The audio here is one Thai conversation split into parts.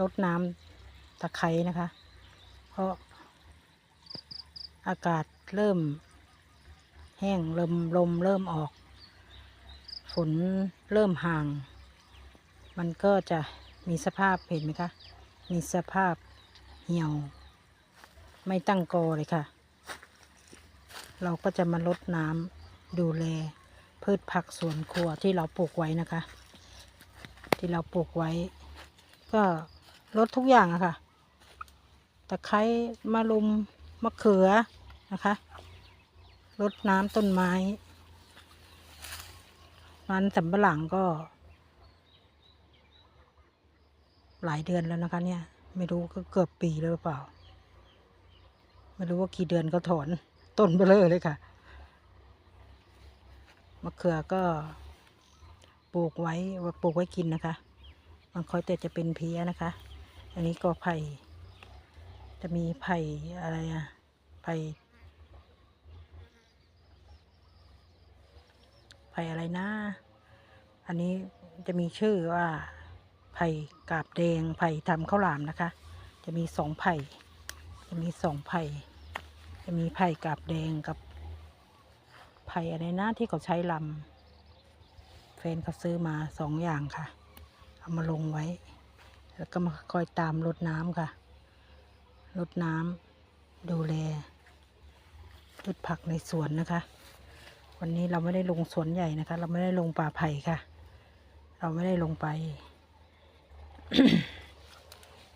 ลดน้ำตะไคร้นะคะ เพราะอากาศเริ่ม แห้งลมลมเริ่มออก ฝนเริ่มห่าง มันก็จะมีสภาพเห็นไหมคะ มีสภาพเหี่ยว ไม่ตั้งโกอเลยค่ะ เราก็จะมาลดน้ำดูแลพืชผักสวนครัวที่เราปลูกไว้นะคะ ที่เราปลูกไว้ ก็ ลดทุกอย่างอะค่ะตะไคร้มะลุมมะเขือนะคะรดน้ำต้นไม้ มันสำปะหลังก็ หลายเดือนแล้วนะคะ เนี่ย ไม่รู้ก็เกือบปีแล้วหรือเปล่า ไม่รู้ว่ากี่เดือนก็ถอนต้นเบลอเลยค่ะมะเขือก็ปลูกไว้ปลูกไว้กินนะคะ มันคอยแต่จะเป็นเพี้ยนะคะ อันนี้ก็ไผ่จะมีไผ่อะไรอะไผ่ไผ่อะไรนะ อันนี้จะมีชื่อว่าไผ่กาบแดงไผ่ทำข้าวหลามนะคะ จะมีสองไผ่ จะมีสองไผ่ จะมีไผ่กาบแดงกับไผ่อะไรนะที่เขาใช้ลำแฟนเขาซื้อมาสองอย่างค่ะ เอามาลงไว้ แล้วก็มาคอยตามรดน้ำค่ะรดน้ำดูแลพืชผักในสวนนะคะ วันนี้เราไม่ได้ลงสวนใหญ่นะคะ เราไม่ได้ลงป่าไผ่ค่ะ เราไม่ได้ลงไป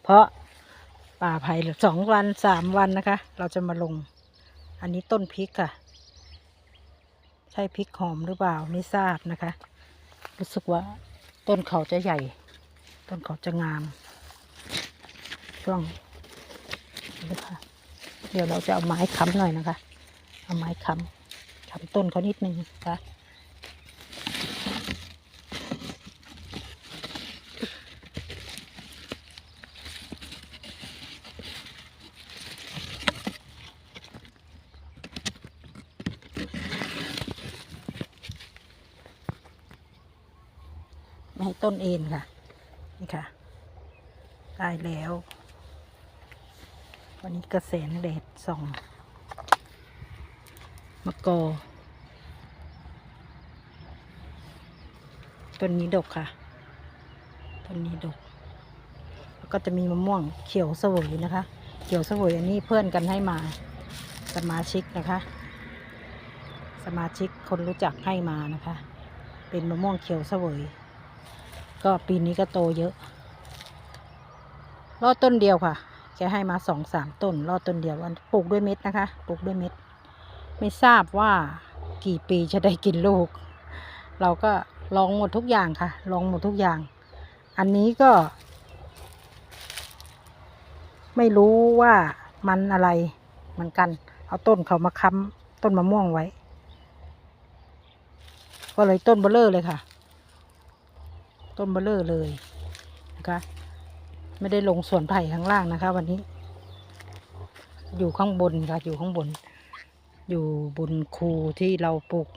เพราะป่าไผ่สองวันสามวันนะคะ เราจะมาลง อันนี้ต้นพริกค่ะ ใช่พริกหอมหรือเปล่าไม่ทราบนะคะ รู้สึกว่าต้นเขาจะใหญ่ ต้นเขาจะงาม ช่วงนี้ค่ะเดี๋ยวเราจะเอาไม้ค้ำหน่อยนะคะ เอาไม้ค้ำค้ำต้นเขานิดนึงนะคะไม่ให้ต้นเอ็นค่ะ นี่ค่ะ ได้แล้ว วันนี้กระแสงแดดส่องมะกอต้นนี้ดกค่ะต้นนี้ดก แล้วก็จะมีมะม่วงเขียวสวยนะคะ เขียวสวยอันนี้เพื่อนกันให้มาสมาชิกนะคะ สมาชิกคนรู้จักให้มานะคะ เป็นมะม่วงเขียวสวย ก็ปีนี้ก็โตเยอะ รอดต้นเดียวค่ะ แกให้มาสองสามต้น รอดต้นเดียวอันปลูกด้วยเม็ดนะคะ ปลูกด้วยเม็ด ไม่ทราบว่ากี่ปีจะได้กินลูก เราก็ลองหมดทุกอย่างค่ะ ลองหมดทุกอย่าง อันนี้ก็ ไม่รู้ว่ามันอะไรเหมือนกัน เอาต้นเขามาค้ำต้นมะม่วงไว้ ก็เลยต้นเบลเลอร์เลยค่ะ ต้นเบลเลอร์เลยนะคะ ไม่ได้ลงสวนไผ่ข้างล่างนะคะ วันนี้ อยู่ข้างบนค่ะ อยู่ข้างบน อยู่บนคูที่เราปลูก